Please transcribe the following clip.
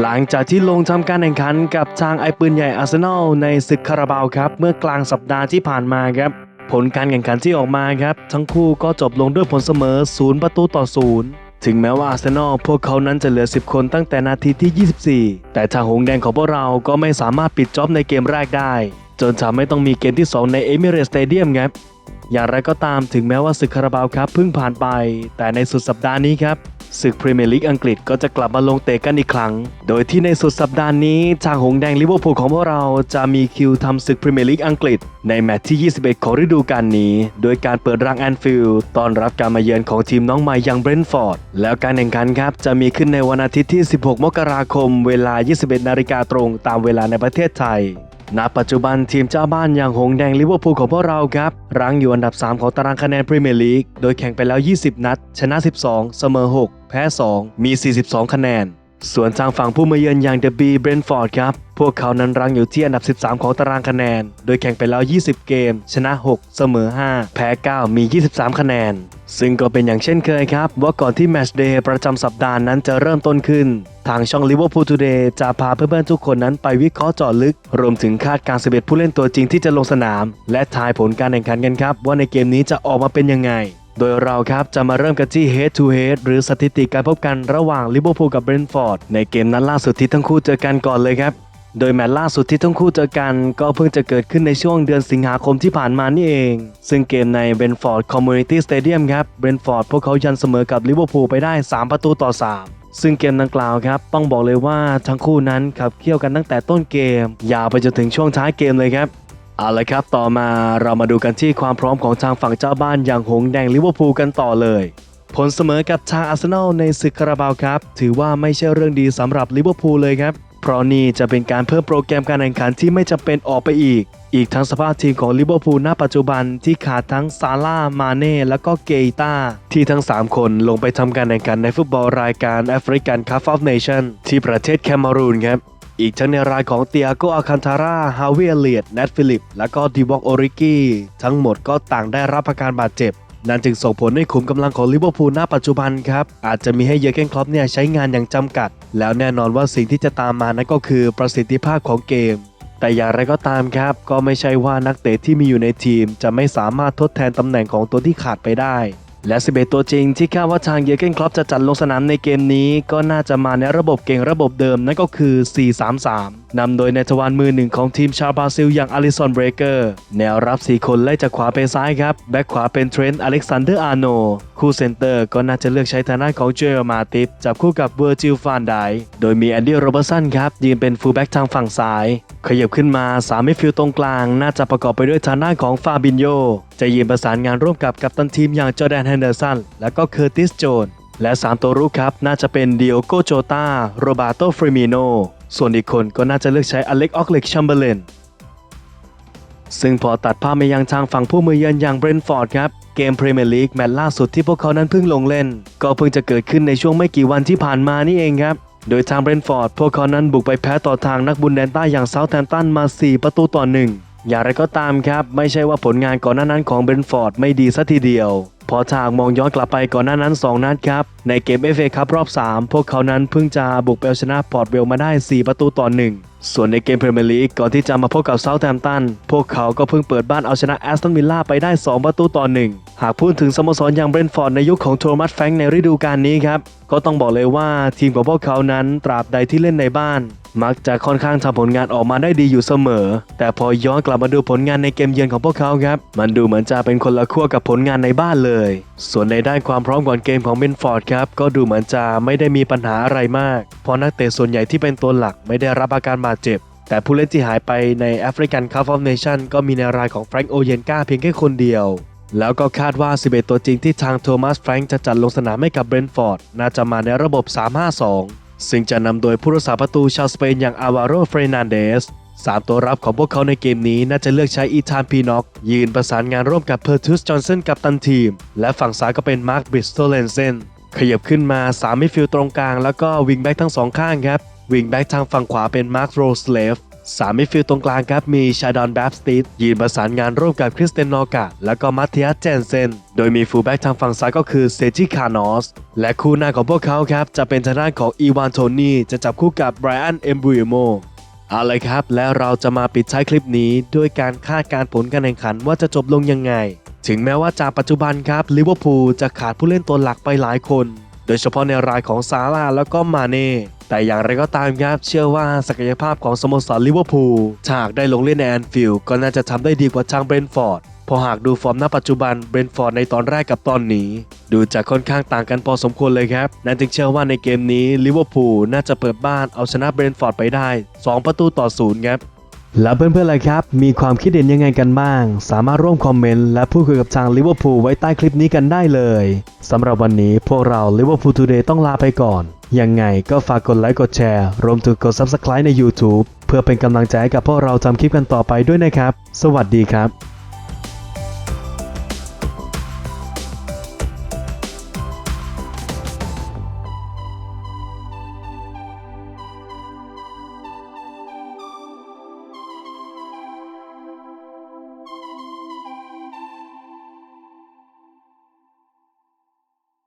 หลังจากที่ลงทำการแข่งขันกับทางไอปืนใหญ่อาร์เซนอลในศึกคาราบาวครับ เมื่อกลางสัปดาห์ที่ผ่านมาครับ ผลการแข่งขันที่ออกมาครับ ทั้งคู่ก็จบลงด้วยผลเสมอ 0 ประตูต่อ 0 ถึงแม้ว่าอาร์เซนอลพวกเขานั้นจะเหลือ 10 คนตั้งแต่นาทีที่ 24 แต่ทางหงแดงของพวกเราก็ไม่สามารถปิดจ็อบในเกมแรกได้ จนทำให้ต้องมีเกมที่ 2 ในเอมิเรสสเตเดียมครับอย่างไรก็ตามถึงแม้ว่าศึกคาราบาวครับเพิ่งผ่านไป แต่ในสุดสัปดาห์นี้ครับ ศึกพรีเมียร์ลีกอังกฤษก็จะกลับมาลงเตะกันอีกครั้ง โดยที่ในสุดสัปดาห์นี้ทางหงแดงลิเวอร์พูลของพวกเราจะมีคิวทำศึกพรีเมียร์ลีกอังกฤษ ในแมตช์ที่ 21 ของฤดูกาลนี้ โดยการเปิดรังแอนฟิลด์ต้อนรับการมาเยือนของทีมน้องใหม่อย่างเบรนท์ฟอร์ด แล้วการแข่งขันครับจะมีขึ้นในวันอาทิตย์ที่ 16 มกราคม เวลา 21 นาฬิกาตรง ตามเวลาในประเทศไทย ณปัจจุบันทีมเจ้าบ้านอย่างหงแดงลิเวอร์พูลของพวกเราครับรั้งอยู่อันดับ 3 ของตารางคะแนนพรีเมียร์ลีก โดยแข่งไปแล้ว 20 นัด ชนะ 12 เสมอ 6 แพ้ 2 มี 42 คะแนน ส่วนทางฝั่งผู้มาเยือนอย่างเดอะบีเบรนฟอร์ดครับ พวกเขานั้นรั้งอยู่ที่อันดับ 13 ของตารางคะแนน โดยแข่งไปแล้ว 20 เกม ชนะ 6 เสมอ 5 แพ้ 9 มี 23 คะแนน ซึ่งก็เป็นอย่างเช่นเคยครับ ว่าก่อนที่แมชเดย์ประจำสัปดาห์นั้นจะเริ่มต้นขึ้น ทางช่อง Liverpool Today จะพาเพื่อนๆทุกคนนั้นไปวิเคราะห์เจาะลึก รวมถึงคาดการณ์11ผู้เล่นตัวจริงที่จะลงสนาม และทายผลการแข่งขันกันครับ ว่าในเกมนี้จะออกมาเป็นยังไง โดยเราครับจะมาเริ่มกันที่ head to head หรือสถิติการพบกันระหว่างลิเวอร์พูลกับเบรนฟอร์ดในเกมนัดล่าสุดที่ทั้งคู่เจอกันก่อนเลยครับ โดยแมตช์ล่าสุดที่ทั้งคู่เจอกันก็เพิ่งจะเกิดขึ้นในช่วงเดือนสิงหาคมที่ผ่านมานี่เอง ซึ่งเกมในเบรนฟอร์ดคอมมูนิตี้สเตเดียมครับเบรนฟอร์ดพวกเขายันเสมอกับลิเวอร์พูลไปได้ 3 ประตูต่อ 3ซึ่งเกมดังกล่าวครับ ต้องบอกเลยว่าทั้งคู่นั้นขับเคี่ยวกันตั้งแต่ต้นเกม ยาวไปจนถึงช่วงท้ายเกมเลยครับ เอาละครับ ต่อมาเรามาดูกันที่ความพร้อมของทางฝั่งเจ้าบ้านอย่างหงแดงลิเวอร์พูลกันต่อเลย ผลเสมอกับทางอาร์เซนอลในศึกคาราบาวครับ ถือว่าไม่ใช่เรื่องดีสำหรับลิเวอร์พูลเลยครับ เพราะนี่จะเป็นการเพิ่มโปรแกรมการแข่งขันที่ไม่จำเป็นออกไปอีก อีกทั้งสภาพทีมของลิเวอร์พูลณปัจจุบันที่ขาดทั้งซาร่า มาเน่ และก็เกตาที่ทั้ง 3 คนลงไปทำการแข่งขันในฟุตบอลรายการแอฟริกันคัพออฟเนชั่นที่ประเทศแคมารูนครับอีกทั้งในรายของเตียโกอาคันทาร่า ฮาวิเอเลียดแนทฟิลิป และก็ดีวอกโอริกี้ทั้งหมดก็ต่างได้รับอาการบาดเจ็บ นั่นจึงส่งผลให้ขุมกำลังของลิเวอร์พูลณปัจจุบันครับ อาจจะมีให้เยอร์เกนคล็อปเนี่ยใช้งานอย่างจำกัด แล้วแน่นอนว่าสิ่งที่จะตามมานั่นก็คือประสิทธิภาพของเกม แต่อย่างไรก็ตามครับ ก็ไม่ใช่ว่านักเตะที่มีอยู่ในทีม จะไม่สามารถทดแทนตำแหน่งของตัวที่ขาดไปได้ และ 11 ตัวจริงที่คาดว่าทางเยอร์เกนคล็อปจะจัดลงสนามในเกมนี้ ก็น่าจะมาในระบบเก่งระบบเดิมนั่นก็คือ 4-3-3 นำโดยในทวารมือหนึ่งของทีมชาวบราซิลอย่างอลิสันเบรเกอร์แนวรับ 4 คนไล่จากขวาไปซ้ายครับ แบ็คขวาเป็นเทรนต์อเล็กซานเดอร์อาร์โน คู่เซนเตอร์ก็น่าจะเลือกใช้ทางด้านของเจอร์มาติฟจับคู่กับเวอร์จิลฟานไดโดยมีแอนดี้โรเบอร์สันครับยืนเป็นฟูลแบ็กทางฝั่งซ้าย ขยับขึ้นมา3มิดฟิลด์ตรงกลาง น่าจะประกอบไปด้วยทางด้านของฟาบินโยจะยืนประสานงานร่วมกับกัปตันทีมอย่างจอร์แดนแฮนเดอร์สันและก็เคอร์ติสโจนและ 3 ตัวรุกครับ น่าจะเป็นดิโอโกโจตาโรบาโตฟริมิโน ส่วนอีกคนก็น่าจะเลือกใช้อเล็กออกเล็กชัมเบอร์เลนซึ่งพอตัดภาพมายังทางฝั่งผู้มือเยือนอย่างเบรนฟอร์ดครับ เกมพรีเมียร์ลีกแมตช์ล่าสุดที่พวกเขานั้นเพิ่งลงเล่น ก็เพิ่งจะเกิดขึ้นในช่วงไม่กี่วันที่ผ่านมานี่เองครับ โดยทางเบรนฟอร์ดพวกเขานั้นบุกไปแพ้ต่อทางนักบุญแดนใต้อย่างเซาท์แฮมป์ตันมา 4 ประตูต่อหนึ่งอย่างไรก็ตามครับ ไม่ใช่ว่าผลงานก่อนหน้านั้นของเบรนฟอร์ดไม่ดีซะทีเดียว พอทางมองย้อนกลับไปก่อนหน้านั้น 2 นัดครับ ในเกม FA คัพรอบ 3 พวกเขานั้นเพิ่งจะบุกไปเอาชนะพอร์ตเวลมาได้ 4 ประตูต่อ 1 ส่วนในเกมพรีเมียร์ลีกก่อนที่จะมาพบกับเซาท์แฮมป์ตัน พวกเขาก็เพิ่งเปิดบ้านเอาชนะแอสตันวิลล่าไปได้ 2 ประตูต่อ 1 หากพูดถึงสโมสรอย่างเบรนท์ฟอร์ดในยุคของโทมัสแฟรงค์ในฤดูกาลนี้ครับ ก็ต้องบอกเลยว่าทีมของพวกเขานั้นตราบใดที่เล่นในบ้าน มักจะค่อนข้างทำผลงานออกมาได้ดีอยู่เสมอ แต่พอย้อนกลับมาดูผลงานในเกมเยือนของพวกเขาครับ มันดูเหมือนจะเป็นคนละขั้วกับผลงานในบ้านเลย ส่วนในด้านความพร้อมก่อนเกมของเบนฟอร์ดครับ ก็ดูเหมือนจะไม่ได้มีปัญหาอะไรมาก เพราะนักเตะส่วนใหญ่ที่เป็นตัวหลักไม่ได้รับอาการบาดเจ็บแต่ผู้เล่นที่หายไปในแอฟริกันคัพออฟเนชั่นก็มีในรายของแฟรงก์โอเยนกาเพียงแค่คนเดียว แล้วก็คาดว่า 11 ตัวจริงที่ทางโทมัสแฟรงค์จะจัดลงสนามให้กับเบรนฟอร์ด น่าจะมาในระบบ 3-5-2 ซึ่งจะนำโดยผู้รักษาประตูชาวสเปนอย่างอาวาโรเฟรนันเดสสามตัวรับของพวกเขาในเกมนี้น่าจะเลือกใช้อีธานพีน็อกยืนประสานงานร่วมกับเพอร์ทุสจอห์นสันกับตันทีม และฝั่งซ้ายก็เป็นมาร์คบริสโตเลนเซนขยับขึ้นมา3มิดฟิลด์ตรงกลางแล้วก็วิงแบ็กทั้งสองข้างครับวิงแบ็กทางฝั่งขวาเป็นมาร์คโรสเลฟ สามมิดฟิลด์ตรงกลางครับมีชาดอนแบปสติสยืนประสานงานร่วมกับคริสเตนนอกะและก็มัตเทียสเจนเซน โดยมีฟูลแบ็กทางฝั่งซ้ายก็คือเซจิคานอส และคู่หน้าของพวกเขาครับ จะเป็นทางด้านของอีวานโทนี่จะจับคู่กับไบรอันเอมบูโมเอาเลยครับ และเราจะมาปิดท้ายคลิปนี้ ด้วยการคาดการผลการแข่งขันว่าจะจบลงยังไง ถึงแม้ว่าจากปัจจุบันครับลิเวอร์พูลจะขาดผู้เล่นตัวหลักไปหลายคน โดยเฉพาะในรายของซาร่าแล้วก็มาเน่แต่อย่างไรก็ตามครับเชื่อว่าศักยภาพของสโมสรลิเวอร์พูลหากได้ลงเล่นในแอนฟิลด์ก็น่าจะทำได้ดีกว่าทางเบรนฟอร์ดพอหากดูฟอร์มณปัจจุบันเบรนฟอร์ดในตอนแรกกับตอนนี้ ดูจะค่อนข้างต่างกันพอสมควรเลยครับ นั่นจึงเชื่อว่าในเกมนี้ลิเวอร์พูลน่าจะเปิดบ้านเอาชนะเบรนฟอร์ดไปได้ 2 ประตูต่อศูนย์ครับ แล้วเพื่อนๆเลยครับ มีความคิดเห็นยังไงกันบ้าง สามารถร่วมคอมเมนต์และพูดคุยกับทางลิเวอร์พูลไว้ใต้คลิปนี้กันได้เลยสำหรับวันนี้พวกเราลิเวอร์พูลทูเดย์ต้องลาไปก่อน ยังไงก็ฝากกดไลค์กดแชร์ รวมถึงกด Subscribe ใน YouTube เพื่อเป็นกำลังใจให้กับพวกเราทำคลิปกันต่อไปด้วยนะครับ สวัสดีครับ